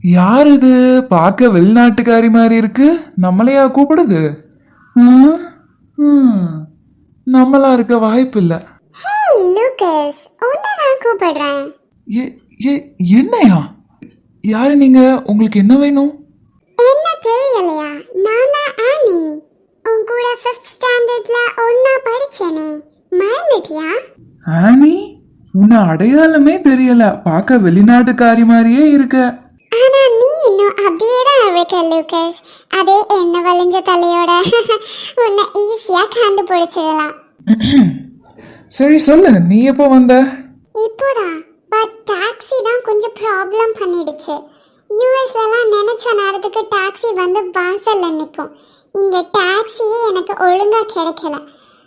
யார் இது? பார்க்க வெளிநாட்டுக்காரி மாதிரி இருக்கு. நம்மளையா கூப்பிடுது? நம்மளா இருக்க வாய்ப்பு இல்ல கூப்பிடுறேன். என்னையா? யாரு நீங்க? உங்களுக்கு என்ன வேணும்? என்ன தெரியலையா? நான் தான் ஆனி. உன் கூட ஃபிஃப்த் ஸ்டாண்டர்ட்ல ஒன்னா படிச்சேனே. மறந்துட்டியா? ஆனி உன்னை அடையாளமே தெரியல. பார்க்க வெளிநாட்டுக்காரி மாதிரியே இருக்க. ஆனா நீ இன்னும் அப்படியே தான் இருக்க லூகஸ். அதே எண்ணெய் வளைஞ்ச தலையோட. உன்னை ஈஸியா கண்டுபிடிச்சிடலாம். சரி சொல்லு. நீ எப்போ வந்த? இப்போதான். பட் டாக்ஸி தான் கொஞ்சம் ப்ராப்ளம் பண்ணிடுச்சு. யூஎஸ்லலாம் நினச்ச நேரத்துக்கு டாக்ஸி வந்து வாசலில் நிற்கும் இங்கே டாக்ஸியே எனக்கு ஒழுங்காக கிடைக்கல.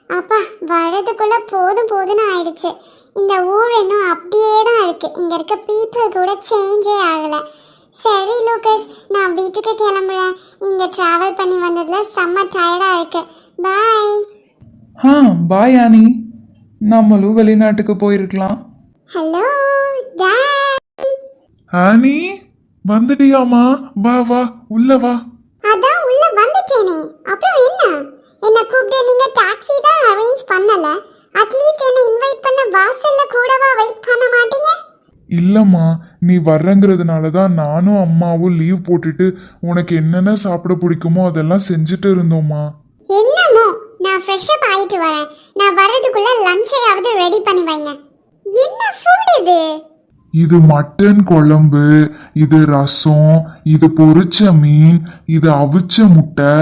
அப்பா வரதுக்குள்ளே போதும் போதும்னு ஆயிடுச்சு. இந்த ஊர் இன்னும் அப்படியே தான் இருக்குது இங்கே இருக்க பீப்புள் கூட சேஞ்சே ஆகலை. சரி லூக்கஸ் நான் வீட்டுக்கு கிளம்புறேன். இங்கே ட்ராவல் பண்ணி வந்ததில் செம்ம டயர்டாக இருக்கு. பாய் ஆ பாய் ஆனி. நம்மளும் வெளிநாட்டுக்கு போயிருக்கலாம். ஹலோ ஆனி வந்துட்டியாமா வா வா உள்ள வா. அதான் உள்ள வந்துட்டேனே. அப்புறம் என்ன? என்ன கூப்பிட்டு நீங்க டாக்ஸி தான் அரேஞ்ச் பண்ணல? அட்லீஸ்ட் என்ன இன்வைட் பண்ண வாசல்ல கூடவா வெயிட் பண்ண மாட்டீங்க? இல்லம்மா நீ வர்றங்கிறதுனால தான் நானும் அம்மாவும் லீவ் போட்டுட்டு உனக்கு என்னென்ன சாப்பிட பிடிக்குமோ அதெல்லாம் செஞ்சுட்டு இருந்தோம்மா. என்னமோ? நான் ஃப்ரெஷ் அப் ஆயிட்டு வரேன். நான் வர்றதுக்குள்ள லஞ்சையாவது ரெடி பண்ணி வைங்க. என்ன ஃபுட் இது? இது மட்டன் குழம்பு இது ரசம் இது பொரிச்ச மீன் இது அவிச்ச முட்டை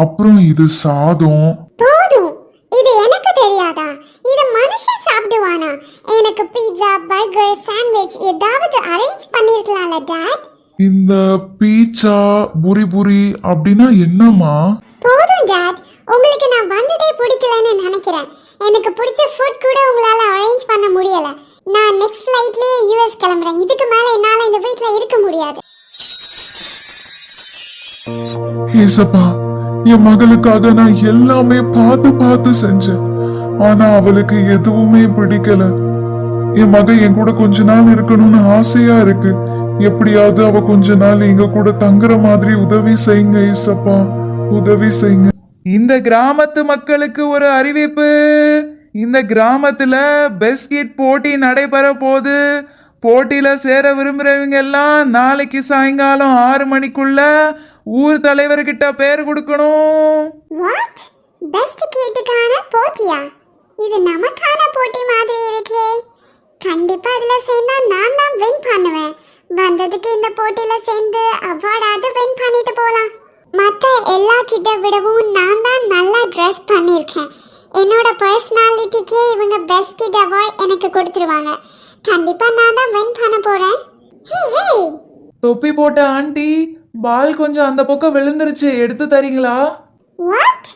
அப்புறம் இது சாதம். போதும். இது எனக்கு தெரியாதா? இது மனுஷன் சாப்பிடுவானா? எனக்கு பீட்சா பர்கர் சாண்ட்விச் ஏதாவது அரேஞ்ச் பண்ணிருக்கலாம்ல டாட் இந்த பீட்சா புரி புரி அப்படின்னா என்னம்மா? போதும் டாட் உங்களுக்கு நான் வந்ததே பிடிக்கலன்னு நினைக்கிறேன். எனக்கு பிடிச்ச ஃபுட் கூட உங்களால அரேஞ்ச் பண்ண முடியல. நான் நெக்ஸ்ட் ஃப்ளைட்லேயே யூஎஸ் கிளம்புறேன். இதுக்கு மேலே என்னால் இந்த வீட்டில் இருக்க முடியாது. ஏசப்பா என் மகளுக்காக நான் எல்லாமே பார்த்து பார்த்து செஞ்சேன். ஆனா அவளுக்கு எதுவுமே பிடிக்கல. என் மக என் கூட கொஞ்ச நாள் இருக்கணும்னு ஆசையா இருக்கு. எப்படியாவது அவ கொஞ்ச நாள் எங்க கூட தங்குற மாதிரி உதவி செய்யுங்க ஈசப்பா உதவி செய்யுங்க. இந்த கிராமத்து மக்களுக்கு ஒரு அறிவிப்பு. இந்த கிராமத்துல பெஸ்கிட் போட்டி நடைபெற போகுது போட்டியில சேர விரும்புறவங்க எல்லாம் நாளைக்கு சாயங்காலம் ஆறு மணிக்குள்ள ஊர் தலைவர்கிட்ட பேர் கொடுக்கணும். வாட் பெஸ்ட் கேட்டுக்கான போட்டியா? இது நமக்கான போட்டி மாதிரி இருக்கு. கண்டிப்பா அதுல சேர்ந்தா நான் தான் வின் பண்ணுவேன். வந்ததுக்கு இந்த போட்டியில சேர்ந்து அவார்டாவது வின் பண்ணிட்டு போலாம். மற்ற எல்லா கிட்ட விடவும் நான் தான் நல்லா ட்ரெஸ் பண்ணியிருக்கேன். என்னோட பர்சனாலிட்டிக்கே இவங்க பெஸ்ட் கிட் அவார்ட் எனக்கு கொடுத்துருவாங்க. கண்டிப்பா நான் தான் வின் பண்ண போறேன். ஹே ஹே தொப்பி போட்ட ஆண்டி பால் கொஞ்சம் அந்த பக்கம் விழுந்துருச்சு. எடுத்து தரீங்களா? வாட்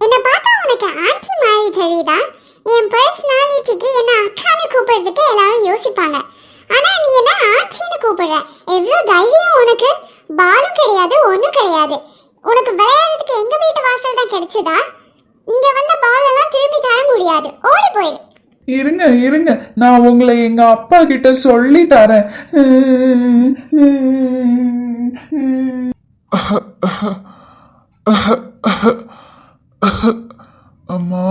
என்ன பார்த்தா உனக்கு ஆன்ட்டி மாதிரி தெரியுதா? என் பர்சனாலிட்டிக்கு என்ன அக்கான்னு கூப்பிடுறதுக்கு எல்லாரும் யோசிப்பாங்க. ஆனா நீ என்ன ஆன்ட்டின்னு கூப்பிடுற? எவ்வளோ தைரியம் உனக்கு? பாலும் கிடையாது ஒன்றும் கிடையாது. உனக்கு விளையாடுறதுக்கு எங்க வீட்டு வாசல் தான் கிடைச்சதா? இங்க வந்த பால் எல்லாம் திரும்பி தர முடியாது. ஓடி போயிரு. இருங்க இருங்க. நான் உங்களை எங்க அப்பா கிட்ட சொல்லி தரேன். அம்மா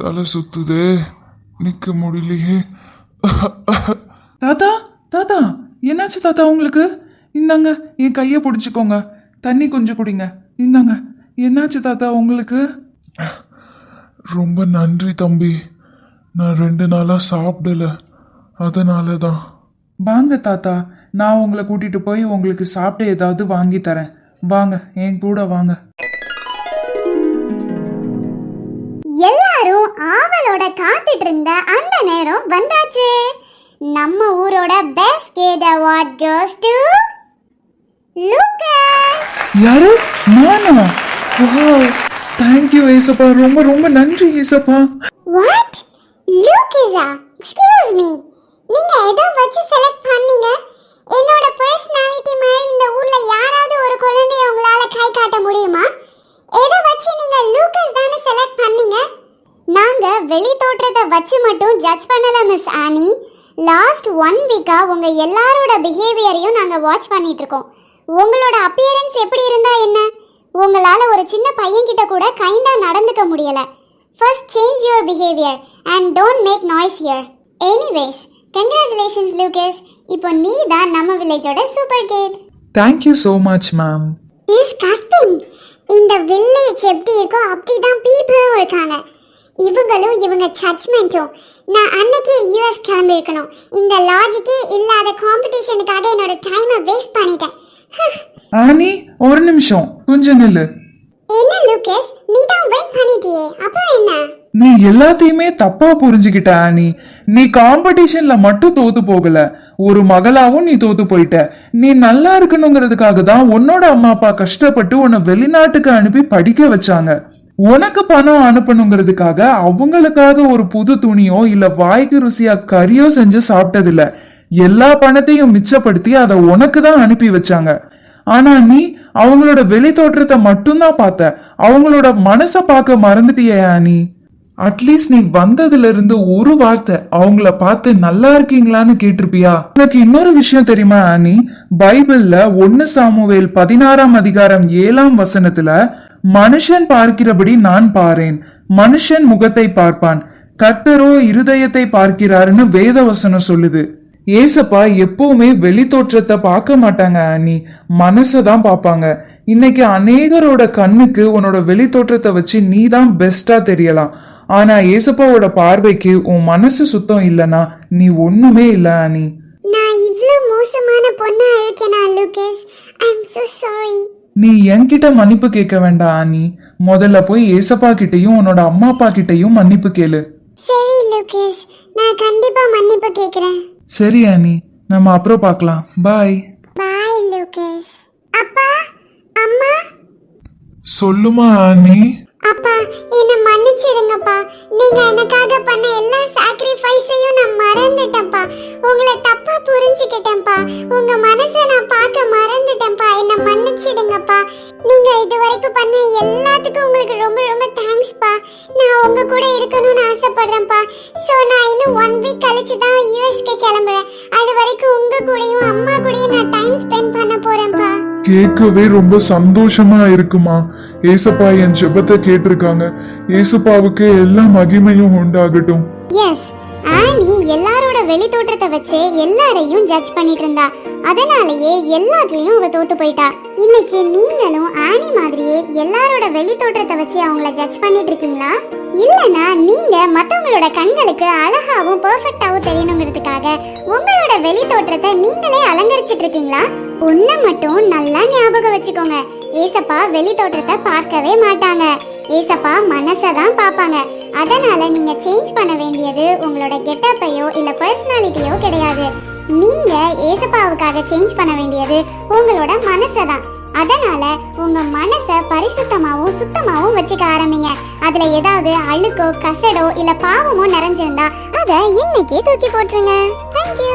தலை சுத்துதே. நிக்க முடியலையே. தாத்தா தாத்தா என்னாச்சு தாத்தா உங்களுக்கு? இந்தாங்க என் கையை பிடிச்சிக்கோங்க. தண்ணி கொஞ்சம் குடிங்க. இந்தாங்க. என்னாச்சு தாத்தா உங்களுக்கு? ரொம்ப நன்றி தம்பி. நான் ரெண்டு நாளா சாப்பிடல. அதனால தான் வாங்க தாத்தா. நான் உங்களை கூட்டிட்டு போய் உங்களுக்கு சாப்பிட ஏதாவது வாங்கி தரேன். வாங்க என் கூட வாங்க. எல்லாரும் ஆவலோட காத்துட்டு இருந்த அந்த நேரம் வந்தாச்சு. நம்ம ஊரோட best kid award goes to யாரு? நானா? தேங்க்யூ ஏசப்பா. ரொம்ப ரொம்ப நன்றி ஏசப்பா. வாட் லூகாஸா எக்ஸ்கியூஸ் மீ நீங்க எதை வச்சு செலக்ட் பண்ணீங்க. என்னோட பர்சனாலிட்டி மாதிரி இந்த ஊர்ல யாராவது ஒரு குழந்தைய உங்களால கை காட்ட முடியுமா? எதை வச்சு நீங்க லூக்கஸ் தானே செலக்ட் பண்ணீங்க? நாங்க வெளி தோற்றத்தை வச்சு மட்டும் ஜட்ஜ் பண்ணல மிஸ் ஆனி லாஸ்ட் ஒன் வீக்கா உங்க எல்லாரோட பிஹேவியரையும் நாங்க வாட்ச் பண்ணிட்டு இருக்கோம். உங்களோட அப்பியரன்ஸ் எப்படி இருந்தா என்ன? உங்களால ஒரு சின்ன பையன் கிட்ட கூட கைண்டா நடந்துக்க முடியல. First change your behaviour and don't make noise here anyways congratulations Lucas இப்போ நீ தான் நம்ம வில்லேஜோட super cat thank you so much ma'am disgusting இந்த வில்லேஜ் எப்படி இருக்கோ அப்படிதான் பீப்புளும் இருக்காங்க. இவங்களும் இவங்க ஜட்ஜ்மெண்ட்டும் நான் அன்னைக்கே யூஎஸ் கிளம்பி இருக்கணும் இந்த லாஜிக்கே இல்லாத காம்படிஷனுக்காக என்னோட டைமை வேஸ்ட் பண்ணிட்டேன். ஆனி ஒரு நிமிஷம். கொஞ்சம் நில்லு. என்ன லூகஸ் நீ தான் வெயிட் பண்ணிட்டியே. அப்புறம் என்ன? நீ எல்லாத்தையுமே தப்பா புரிஞ்சுக்கிட்ட ஆனி. நீ காம்படிஷன்ல மட்டும் தோத்து போகல. ஒரு மகளாவும் நீ தோத்து போயிட்ட. நீ நல்லா இருக்கணுங்கிறதுக்காக தான் உன்னோட அம்மா அப்பா கஷ்டப்பட்டு உன்னை வெளிநாட்டுக்கு அனுப்பி படிக்க வச்சாங்க. உனக்கு பணம் அனுப்பணுங்கிறதுக்காக அவங்களுக்காக ஒரு புது துணியோ இல்ல வாய்க்கு ருசியா கறியோ செஞ்சு சாப்பிட்டதில்ல. எல்லா பணத்தையும் மிச்சப்படுத்தி அதை உனக்கு தான் அனுப்பி வச்சாங்க. ஆனா நீ அவங்களோட வெளி தோற்றத்தை மட்டும்தான் பார்த்த. அவங்களோட மனசை பார்க்க மறந்துட்டியா நீ அட்லீஸ்ட் நீ வந்ததுல இருந்து ஒரு வார்த்தை அவங்கள பார்த்து நல்லா இருக்கீங்களான்னு கேட்டிருப்பியா? உனக்கு இன்னொரு விஷயம் தெரியுமா ஆனி பைபிள்ல ஒன்னு சாமுவேல் பதினாறாம் அதிகாரம் ஏழாம் வசனத்துல மனுஷன் பார்க்கிறபடி நான் பாரேன் மனுஷன் முகத்தை பார்ப்பான் கர்த்தரோ இருதயத்தை பார்க்கிறாருன்னு வேத வசனம் சொல்லுது. ஏசப்பா எப்பவுமே வெளி தோற்றத்தை பார்க்க மாட்டாங்க அண்ணி மனசை தான் பார்ப்பாங்க. இன்னைக்கு அநேகரோட கண்ணுக்கு உன்னோட வெளி தோற்றத்தை வச்சு நீ தான் பெஸ்டா தெரியலாம். ஆனா ஏசப்பாவோட பார்வைக்கு உன் மனசு சுத்தம் இல்லனா நீ ஒண்ணுமே இல்ல அனி. நான் இவ்ளோ மோசமான பொண்ணா இருக்கேனா Lucas I am so sorry நீ என்கிட்ட மன்னிப்பு கேட்க வேண்டாம் அனி. முதல்ல போய் ஏசப்பா கிட்டயும் உன்னோட அம்மா அப்பா கிட்டயும் மன்னிப்பு கேளு. சரி லூகஸ் நான் கண்டிப்பா மன்னிப்பு கேக்குறேன் சரி அனி. நம்ம அப்புறம் பார்க்கலாம். பாய் பாய் லூகஸ் அப்பா அம்மா. சொல்லுமா ஆனி அப்பா என்ன மன்னிச்சிடுங்கப்பா. நீங்க எனக்காக பண்ண எல்லா சாக்ரிஃபைஸையும் நான் மறந்துட்டேன்ப்பா. உங்களை தப்பா புரிஞ்சுக்கிட்டேன்ப்பா. உங்க மனசை நான் பார்க்க கேட்கவே ரொம்ப சந்தோஷமா இருக்குமா? ஏசப்பா என் ஜெபத்தை கேட்டிருக்காங்க. ஏசப்பாவுக்கு எல்லா மகிமையும் உண்டாகட்டும். எஸ் ஆனி எல்லாரோட வெளி தோற்றத்தை வச்சு எல்லாரையும் ஜட்ஜ் பண்ணிட்டு இருந்தா. அதனாலேயே எல்லாத்துலயும் அவ தோத்து போயிட்டா. இன்னைக்கு நீங்களும் ஆனி மாதிரியே எல்லாரோட வெளி தோற்றத்தை வச்சு அவங்கள ஜட்ஜ் பண்ணிட்டு இருக்கீங்களா? இல்லனா நீங்க மத்தவங்களோட கண்களுக்கு அழகாவும் பெர்ஃபெக்ட்டாவும் தெரியணுங்கிறதுக்காக உங்களோட வெளி தோற்றத்தை நீங்களே அலங்கரிச்சிட்டு இருக்கீங்களா? ஒன்ன மட்டும் நல்லா ஞாபகம் வச்சுக்கோங்க. ஏசப்பா வெளி தோற்றத்தை பார்க்கவே மாட்டாங்க. ஏசப்பா மனசை தான் பார்ப்பாங்க. அதனால நீங்க சேஞ்ச் பண்ண வேண்டியது உங்களோட கெட்டப்பையோ இல்ல பர்சனாலிட்டியோ கிடையாது. நீங்க ஏசப்பாவுக்காக சேஞ்ச் பண்ண வேண்டியது உங்களோட மனசை தான் அதனால உங்க மனசை பரிசுத்தமாவும் சுத்தமாவும் வச்சுக்க ஆரம்பிங்க. அதுல ஏதாவது அழுக்கோ கசடோ இல்ல பாவமோ நிறைஞ்சிருந்தா அதை இன்னைக்கே தூக்கி போட்டுருங்க. தேங்க்யூ